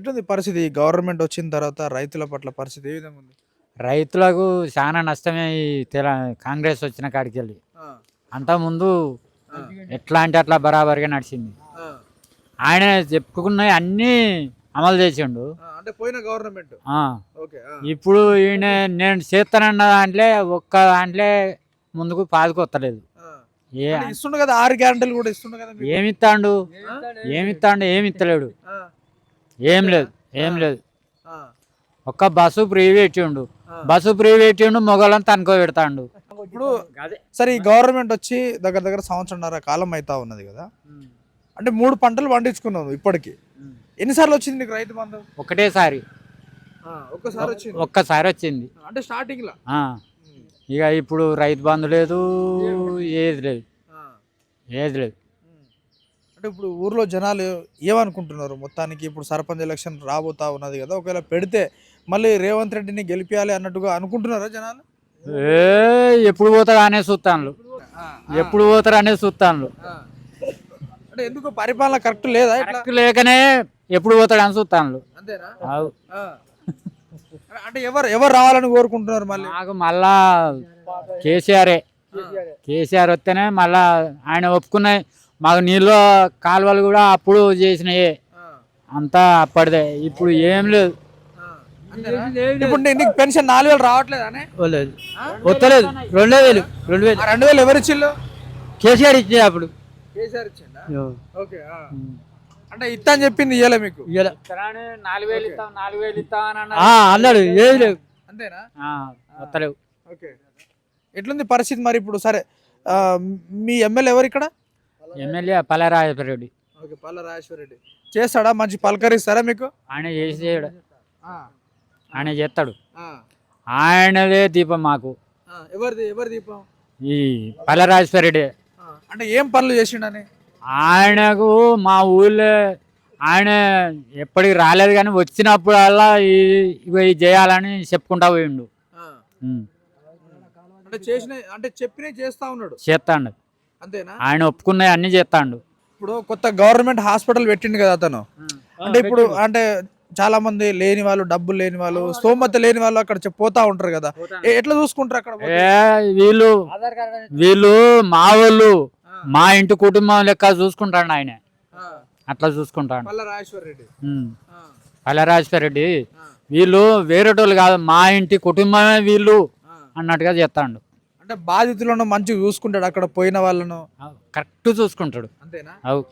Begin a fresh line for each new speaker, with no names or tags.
ఎట్లుంది పరిస్థితి? గవర్నమెంట్ వచ్చిన తర్వాత రైతుల పట్ల పరిస్థితి ఏ విధంగా ఉంది?
రైతులకు చాలా నష్టమే ఈ తెల కాంగ్రెస్ వచ్చిన కాడికి వెళ్ళి అంతకుముందు ఎట్లా అంటే అట్లా బరాబరిగా నడిచింది. ఆయన చెప్పుకున్నవి అన్నీ అమలు చేసిండు.
అంటే పోయిన గవర్నమెంట్?
ఇప్పుడు ఈయన నేను చేస్తానన్న దాంట్లో ఒక్క దాంట్లో ముందుకు పాదుకొత్తలేదు. ఏ
ఇస్తుండు కదా ఆరు గ్యారంటీలు కూడా ఇస్తుండు కదా మీకు.
ఏమిత్తాండు?
ఆ?
ఏం లేదు ఏం లేదు.
ఆ,
ఒక్క బస్సు ఫ్రీ పెట్టిండు. బస్సు ఫ్రీ పెట్టిండు మొగలను తనుకో పెడతాండు.
ఇప్పుడు సరే ఈ గవర్నమెంట్ వచ్చి దగ్గర దగ్గర సంవత్సరంన్నర కాలం అవుతా ఉన్నది కదా. అంటే మూడు పంటలు పండించుకున్నావు ఇప్పటికి. ఎన్నిసార్లు వచ్చింది నీకు రైతు బంధు?
ఒకటేసారి.
ఒక్కసారి వచ్చింది.
ఒక్కసారి వచ్చింది.
అంటే స్టార్టింగ్లో?
ఆ, ఇక ఇప్పుడు రైతు బంధు లేదు ఏది లేదు. ఏది లేదు.
అంటే ఇప్పుడు ఊర్లో జనాలు ఏమనుకుంటున్నారు? మొత్తానికి ఇప్పుడు సర్పంచ్ ఎలక్షన్ రాబోతా ఉన్నది కదా ఒకవేళ పెడితే మళ్ళీ రేవంత్ రెడ్డిని గెలిపించాలి అన్నట్టుగా అనుకుంటున్నారా జనాలు?
ఏ ఎప్పుడు పోతారు అనే చూస్తాను ఎప్పుడు పోతారు అనే చూస్తాను
అంటే ఎందుకు పరిపాలన కరెక్ట్ లేదా
కరెక్ట్ లేకనే ఎప్పుడు పోతాడు అని చూస్తాను.
అంటే ఎవరు ఎవరు రావాలని కోరుకుంటున్నారు మళ్ళీ?
నాకు మళ్ళా కేసీఆరే. కేసీఆర్ వస్తేనే మళ్ళా ఆయన ఒప్పుకున్నాయి మాకు నీళ్ళు కాలువలు కూడా అప్పుడు చేసినాయే. అంతా అప్పటిదే. ఇప్పుడు ఏం లేదు.
ఇప్పుడు నీకు పెన్షన్ నాలుగు వేలు రావట్లేదానే?
లేదు. వస్తలేదు రెండే వేలు. రెండు వేలు.
రెండు వేలు ఎవరు ఇచ్చిళ్ళు?
కేసీఆర్ ఇచ్చే అప్పుడు.
కేసీఆర్ ఇచ్చిండా? ఓకే అంటే ఇత్తా అని చెప్పింది ఇయ్యలే మీకు.
నాలుగు వేలు ఇస్తాం నాలుగు వేలు ఇస్తాం
అన్నాడు. ఏది లేవు.
అంతేనా?
వస్తలేవు
ఓకే. ఎట్లుంది పరిస్థితి మరి ఇప్పుడు? సరే మీ ఎమ్మెల్యే ఎవరు ఇక్కడ?
ఎమ్మెల్యే పల్లెరాజరెడ్డి
ఓకే పల్ల రాజేశ్వర రెడ్డి చేస్తాడా? మంచి పలకరిస్తారా మీకు?
ఆయన చేసి చేయడు. ఆయన చేస్తాడు. ఆయనదే దీపం మాకు.
ఎవరిది? ఎవరి దీపం?
ఈ పల్లెరాజరెడ్డి
అంటే ఏం పనులు చేసిండని?
ఆయనకు మా ఊళ్ళో ఆయన ఎప్పటికి రాలేదు కానీ వచ్చినప్పుడల్లా ఈ- ఇవి చేయాలని చెప్పుకుంటా పోయిండు. ఉమ్.
అంటే చేసిన అంటే చెప్పినే చేస్తా ఉన్నాడు.
చేస్తాడు
అంతేనా?
ఆయన ఒప్పుకున్నవి అన్ని చేస్తాడు.
ఇప్పుడు కొత్త గవర్నమెంట్ హాస్పిటల్ పెట్టిండు కదా అతను. అంటే ఇప్పుడు అంటే చాలా మంది లేని వాళ్ళు డబ్బులు లేని వాళ్ళు స్తోమత లేని వాళ్ళు అక్కడ పోతా ఉంటారు కదా. ఏ- ఎట్లా చూసుకుంటారు అక్కడ
వీళ్ళు వీళ్ళు మా వాళ్ళు మా ఇంటి కుటుంబం లెక్క చూసుకుంటాడు ఆయన. అట్లా చూసుకుంటాడు.
పల్ల రాజేశ్వర రెడ్డి
వీళ్ళు వేరేటోళ్ళు కాదు మా ఇంటి కుటుంబమే వీళ్ళు. అన్నట్టుగా చేస్తాడు.
అంటే బాధితులను మంచిగా చూసుకుంటాడు అక్కడ పోయిన వాళ్ళను.
కరెక్ట్ చూసుకుంటాడు.
అంతేనా?
అవు.